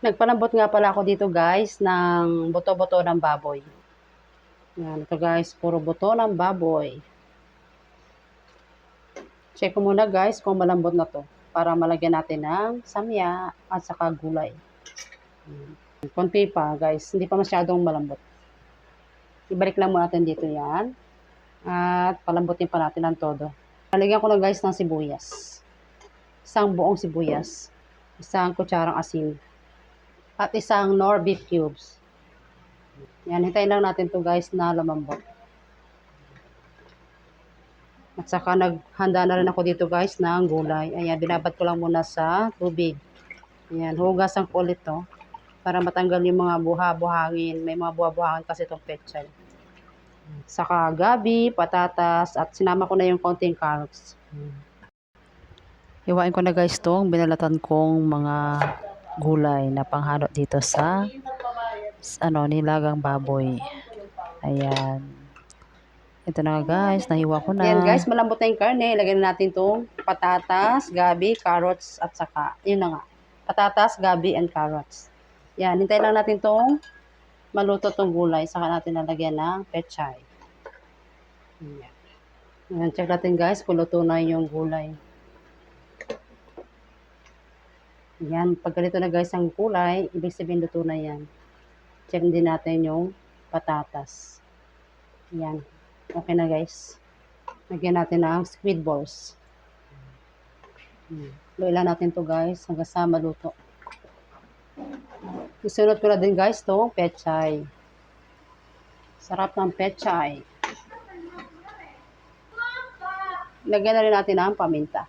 Nagpalambot nga pala ako dito guys ng buto-buto ng baboy. Yan, ito guys, puro buto ng baboy. Check ko muna guys kung malambot na to para malagyan natin ng samya at saka gulay. Yan. Konti pa guys, hindi pa masyadong malambot. Ibalik lang muna natin dito yan. At palambutin pa natin ang todo. Lalagyan ko na guys ng sibuyas. Isang buong sibuyas. Isang kutsarang asin. At isang nor beef cubes. Yan, hintayin lang natin to guys na lumambot. At saka naghanda na rin ako dito guys ng gulay. Ayan, binabad ko lang muna sa tubig. Ayan, hugasan ko ulit to. Para matanggal yung mga buha-buhangin. May mga buha-buhangin kasi itong pechay. Saka gabi, patatas, at sinama ko na yung konting carrots. Hiwain ko na guys tong binalatan kong mga gulay na panghalo dito sa, ano, nilagang baboy. Ayan. Ito na guys, nahiwa ko na. Ayan guys, malambot na yung karne. Ilagay na natin itong patatas, gabi, carrots, at saka, yun na nga. Patatas, gabi, and carrots. Yan, hintayin lang natin itong maluto itong gulay. Saka natin lalagyan ng pechay. Yan. Yan, check natin guys kung luto na yung gulay. Yan, pag ganito na guys ang kulay, ibig sabihin luto na yan. Check din natin yung patatas. Yan. Okay na guys. Lagyan natin ng squid balls. Hmm. Luilan natin to guys hanggang sa maluto. Isunod ko na din guys to pechay. Sarap ng pechay. Lagyan na rin natin ng paminta.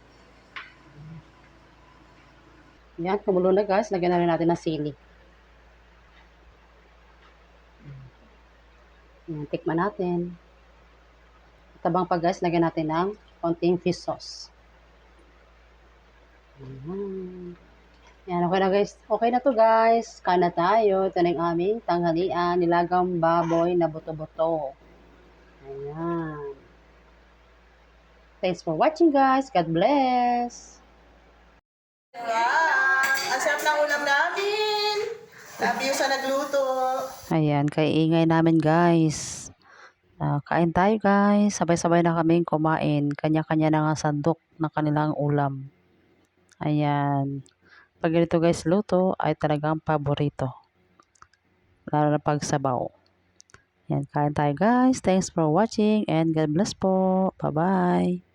Yan, kumulo na guys. Lagyan na rin natin ng sili. Yan, tikman natin. Tabang pa guys, lagyan natin ng konting fish sauce. Yan. Yan, okay na guys. Okay na to guys. Kain na tayo. Ito na yung aming tanghalian. Nilagang baboy na buto-buto. Ayan. Thanks for watching guys. God bless. Ulam namin! Love you sa nagluto! Ayan, kay ingay namin guys. Ah, kain tayo guys. Sabay-sabay na kaming kumain. Kanya-kanya na nga sandok ng kanilang ulam. Ayan. Pag ganito guys luto ay talagang paborito. Lalo na pag sabaw. Ayan, kain tayo guys. Thanks for watching and God bless po. Bye-bye.